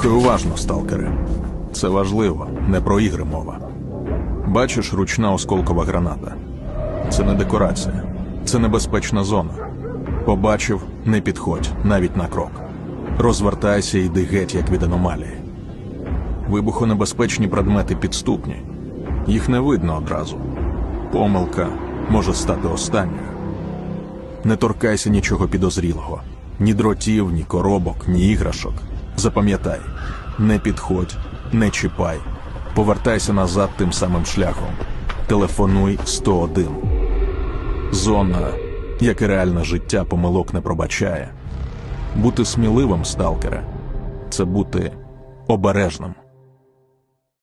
Слухай уважно, сталкери. Це важливо, не про ігри мова. Бачиш ручна осколкова граната. Це не декорація, це небезпечна зона. Побачив, не підходь, навіть на крок. Розвертайся і йди геть, як від аномалії. Вибухонебезпечні предмети підступні. Їх не видно одразу. Помилка може стати останньою. Не торкайся нічого підозрілого, ні дротів, ні коробок, ні іграшок. Запам'ятай, не підходь, не чіпай. Повертайся назад тим самим шляхом. Телефонуй 101. Зона, як і реальне життя, помилок не пробачає. Бути сміливим, сталкера, це бути обережним.